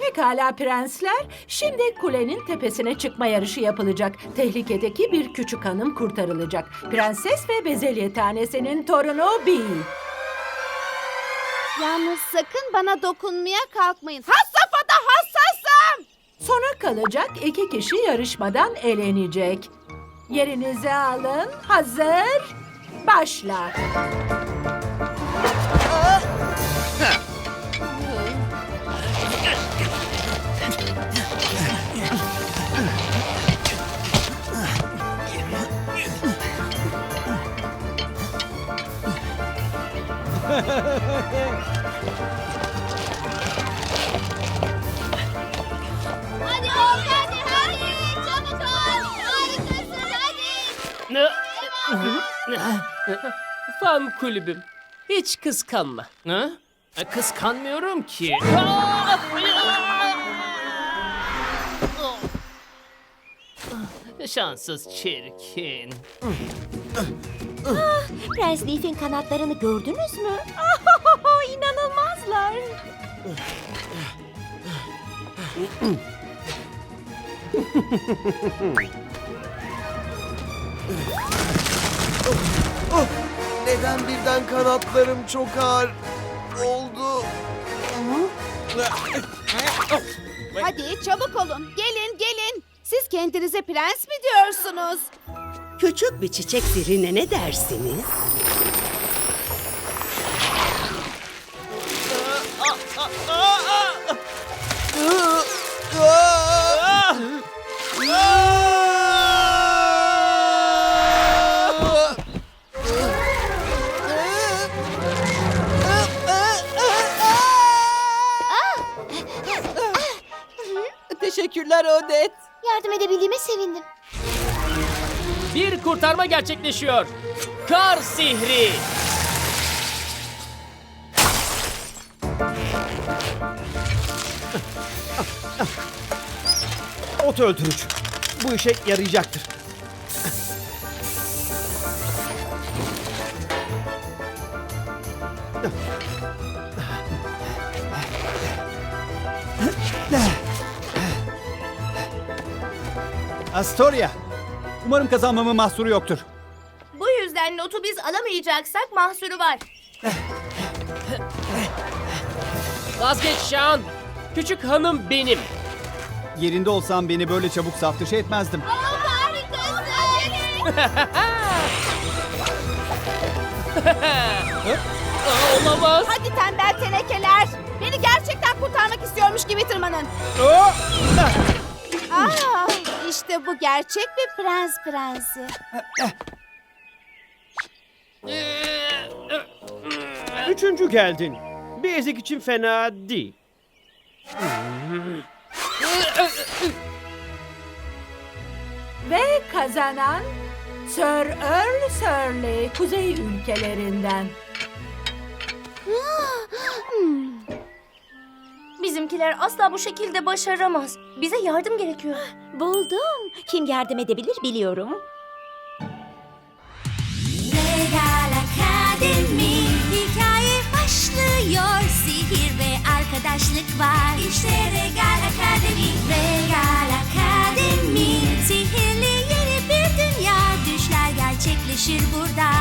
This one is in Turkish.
Pekala prensler, şimdi kulenin tepesine çıkma yarışı yapılacak. Tehlikedeki bir küçük hanım kurtarılacak. Prenses ve bezelye tanesinin torunu Bee. Yalnız sakın bana dokunmaya kalkmayın. Has safhada hassasım. Sona kalacak iki kişi yarışmadan elenecek. Yerinizi alın, hazır, başla. Fan kulübüm. Hiç kıskanma. Ha? E, Kıskanmıyorum ki. Şanssız çirkin. Prens Leaf'in kanatlarını gördünüz mü? İnanılmazlar. Neden birden kanatlarım çok ağır oldu? Hadi çabuk olun. Gelin gelin. Siz kendinize prens mi diyorsunuz? Küçük bir çiçek birine ne dersiniz? Teşekkürler Odet. Yardım edebildiğime sevindim. Bir kurtarma gerçekleşiyor. Kar sihri. Ot öldürücü. Bu işe yarayacaktır. Astoria. Umarım kazanmamın mahsuru yoktur. Bu yüzden notu biz alamayacaksak mahsuru var. Vazgeç Şan. Küçük hanım benim. Yerinde olsam beni böyle çabuk saftışa etmezdim. Aa, olamaz. Hadi tembel tenekeler. Beni gerçekten kurtarmak istiyormuş gibi tırmanın. Aa, işte bu gerçek bir prens prensi. Üçüncü geldin. Bir ezik için fena değil. Ve kazanan Sir Earl Surley, kuzey ülkelerinden. Bizimkiler asla bu şekilde başaramaz. Bize yardım gerekiyor. Buldum. Kim yardım edebilir biliyorum. Regal Akademi Hikaye başlıyor Sihir ve arkadaşlık var İşte Regal Akademi Regal Akademi Sihirli yeni bir dünya Düşler gerçekleşir burada